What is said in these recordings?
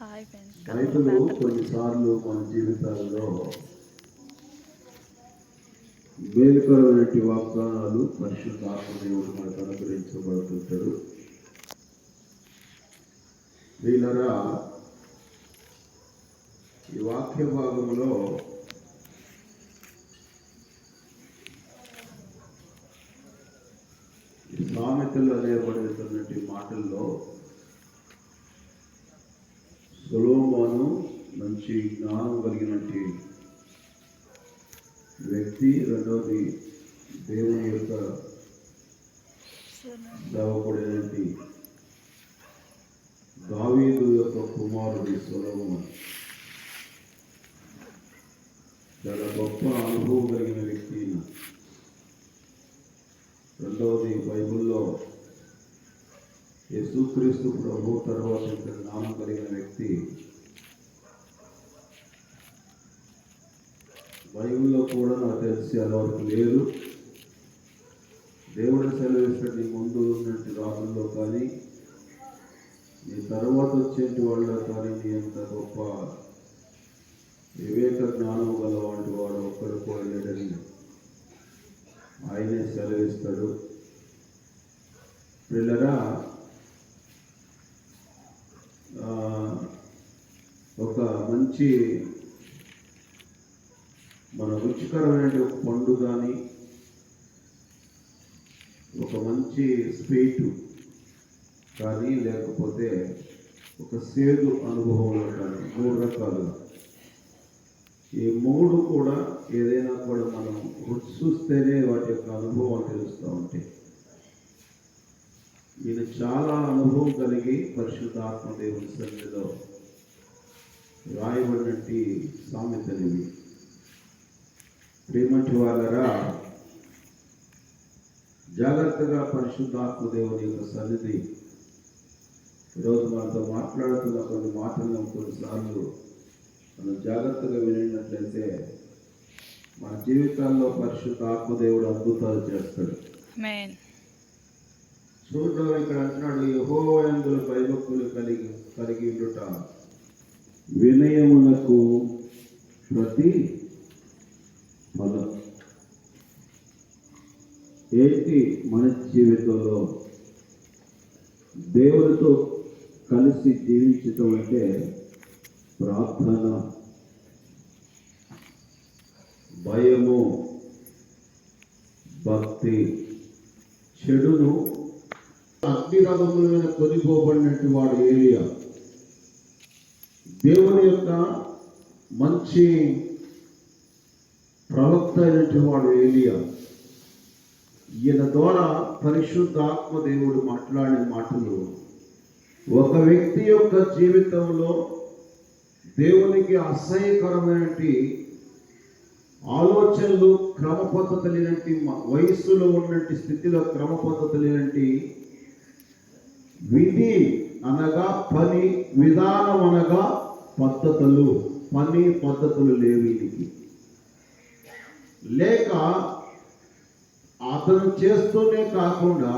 రైతులు కొన్నిసార్లు మన జీవితాల్లో మేలుకరమైనటువంటి వాగ్దానాలు పరిశుద్ధ ఆత్మదేవుడు మనకు అనుగ్రహించబడుతుంటాడు. వీళ్ళరా ఈ వాక్య భాగంలో సామెతలు అనేబడుతున్నటువంటి మాటల్లో సులోమాను మంచి జ్ఞానం కలిగినట్టు వ్యక్తి రెండవది దేవుని యొక్క సేవకుడైనటువంటి దావీదు యొక్క కుమారుడి సులభం చాలా గొప్ప అనుభవం కలిగిన వ్యక్తి ఈయన. రెండవది బైబిల్లో యేసుక్రీస్తు ప్రభు తర్వాత ఇంత జ్ఞానం కలిగిన వ్యక్తి బైబిల్లో కూడా నాకు తెలిసి అలవాటు లేదు. దేవుడు సెలవిస్తే నీ ముందు ఉన్నట్టు రాజుల్లో కానీ నీ తర్వాత వచ్చేటి వాళ్ళలో కానీ నీ అంత గొప్ప వివేక జ్ఞానం గల వంటి వాడు ఒక్కడు కూడా ఆయనే సెలవిస్తాడు. పిల్లరా ఒక మంచి మన రుచికరమైన ఒక పండు కానీ ఒక మంచి స్వీట్ కానీ లేకపోతే ఒక సేదు అనుభవంలో కానీ మూడు రకాలుగా ఈ మూడు కూడా ఏదైనా కూడా మనం రుచి చూస్తేనే వాటి యొక్క అనుభవం తెలుస్తూ ఉంటాయి. ఈయన చాలా అనుభవం కలిగి పరిశుద్ధ ఆత్మదేవుని సన్నిధిలో రాయబడినట్టి సామెతలు ఇవి ప్రేమంటి వాళ్ళరా జాగ్రత్తగా పరిశుద్ధాత్మ దేవుని యొక్క సన్నిధి. ఈరోజు మనతో మాట్లాడుతున్న కొన్ని మాటలను కొన్నిసార్లు మనం జాగ్రత్తగా వినినట్లయితే మన జీవితాల్లో పరిశుద్ధ ఆత్మదేవుడు అద్భుతాలు చేస్తాడు. చూడడం ఇక్కడ అంటున్నాడు యహోవయందుల భయభక్తులు కలిగి కలిగి ఉండుట వినయమునకు ప్రతి పదం. ఏంటి మన జీవితంలో దేవుడితో కలిసి జీవించటం అంటే ప్రార్థన. భయము భక్తి చెడును. అగ్నిరథముల మీద కొనిపోబడినట్టు వాడు ఏరియా దేవుని యొక్క మంచి ప్రవక్త అయినటువంటి వాడు ఏలియా. ఈయన ద్వారా పరిశుద్ధాత్మ దేవుడు మాట్లాడిన మాటలు. ఒక వ్యక్తి యొక్క జీవితంలో దేవునికి అసహ్యకరమైనటువంటి ఆలోచనలు క్రమ పద్ధతి లేనట్టి మ- వయస్సులో ఉన్నటువంటి స్థితిలో క్రమ పద్ధతి లేనట్టి విధి అనగా పని విధానం అనగా పద్ధతులు పని పద్ధతులు లేవు వీనికి లేక అతను చేస్తూనే కాకుండా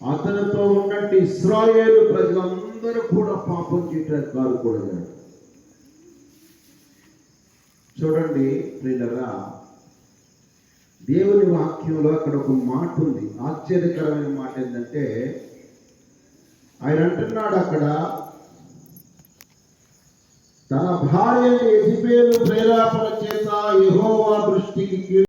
అతనితో ఉన్నట్టు ఇస్రాయేల్ ప్రజలందరూ కూడా పాపం చేయడానికి కారుకూడదు చూడండి ప్రియులరా దేవుని వాక్యంలో అక్కడ ఒక మాట ఉంది. ఆశ్చర్యకరమైన మాట ఏంటంటే ఆయన అంటున్నాడు అక్కడ భార్యని ఎసిపేలు ప్రేరేపణ చేత యహోవా దృష్టికి